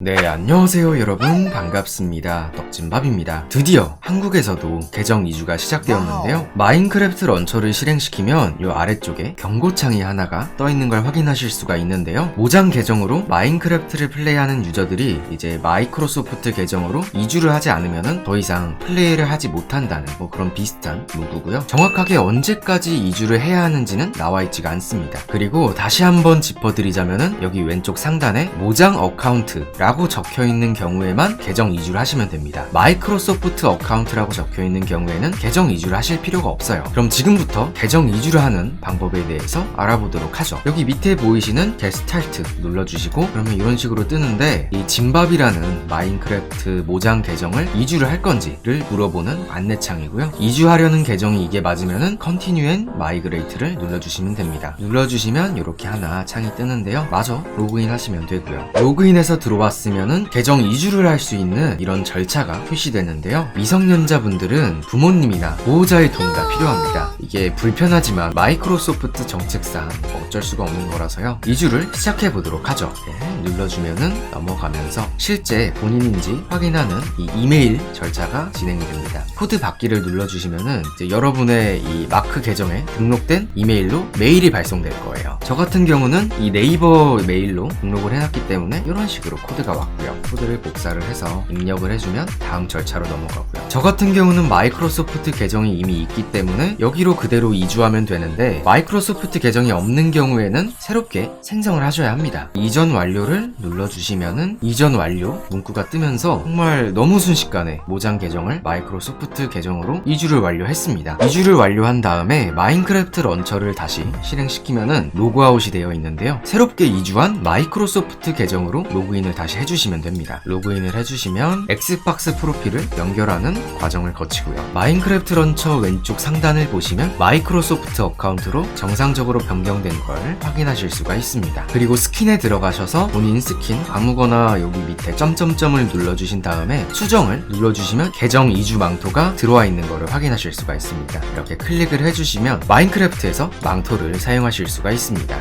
네, 안녕하세요 여러분. 반갑습니다. 떡진밥입니다. 드디어 한국에서도 계정 이주가 시작되었는데요. 마인크래프트 런처를 실행시키면 이 아래쪽에 경고창이 하나가 떠있는 걸 확인하실 수가 있는데요. 모장 계정으로 마인크래프트를 플레이하는 유저들이 이제 마이크로소프트 계정으로 이주를 하지 않으면 더 이상 플레이를 하지 못한다는 뭐 그런 비슷한 문구고요. 정확하게 언제까지 이주를 해야 하는지는 나와 있지가 않습니다. 그리고 다시 한번 짚어드리자면은 여기 왼쪽 상단에 모장 어카운트라 고 적혀 있는 경우에만 계정 이주를 하시면 됩니다. 마이크로소프트 어카운트라고 적혀 있는 경우에는 계정 이주를 하실 필요가 없어요. 그럼 지금부터 계정 이주를 하는 방법에 대해서 알아보도록 하죠. 여기 밑에 보이시는 게스탈트 눌러주시고 그러면 이런 식으로 뜨는데 이 짐밥이라는 마인크래프트 모장 계정을 이주를 할 건지를 물어보는 안내창이고요. 이주하려는 계정이 이게 맞으면은 컨티뉴 앤 마이그레이트를 눌러주시면 됩니다. 눌러주시면 이렇게 하나 창이 뜨는데요. 마저 로그인 하시면 되고요. 로그인해서 들어왔 으면은 계정 이주를 할 수 있는 이런 절차가 표시되는데요. 미성년자분들은 부모님이나 보호자의 동의가 필요합니다. 이게 불편하지만 마이크로소프트 정책상 어쩔 수가 없는 거라서요. 이주를 시작해 보도록 하죠. 네, 눌러주면은 넘어가면서 실제 본인인지 확인하는 이 이메일 절차가 진행이 됩니다. 코드 받기를 눌러주시면은 여러분의 이 마크 계정에 등록된 이메일로 메일이 발송될 거예요. 저 같은 경우는 이 네이버 메일로 등록을 해놨기 때문에 이런 식으로 코드가 왔고요. 코드를 복사를 해서 입력을 해주면 다음 절차로 넘어가고요. 저 같은 경우는 마이크로소프트 계정이 이미 있기 때문에 여기로 그대로 이주하면 되는데 마이크로소프트 계정이 없는 경우에는 새롭게 생성을 하셔야 합니다. 이전 완료를 눌러주시면은 이전 완료 문구가 뜨면서 정말 너무 순식간에 모장 계정을 마이크로소프트 계정으로 이주를 완료했습니다. 이주를 완료한 다음에 마인크래프트 런처를 다시 실행시키면은 로그아웃이 되어 있는데요. 새롭게 이주한 마이크로소프트 계정으로 로그인을 다시 해주시면 됩니다. 로그인을 해주시면 엑스박스 프로필을 연결하는 과정을 거치고요. 마인크래프트 런처 왼쪽 상단을 보시면 마이크로소프트 어카운트로 정상적으로 변경된 걸 확인하실 수가 있습니다. 그리고 스킨에 들어가셔서 본인 스킨 아무거나 여기 밑에 점점점을 눌러주신 다음에 수정을 눌러주시면 계정 이주 망토가 들어와 있는 것을 확인하실 수가 있습니다. 이렇게 클릭을 해주시면 마인크래프트에서 망토를 사용하실 수가 있습니다.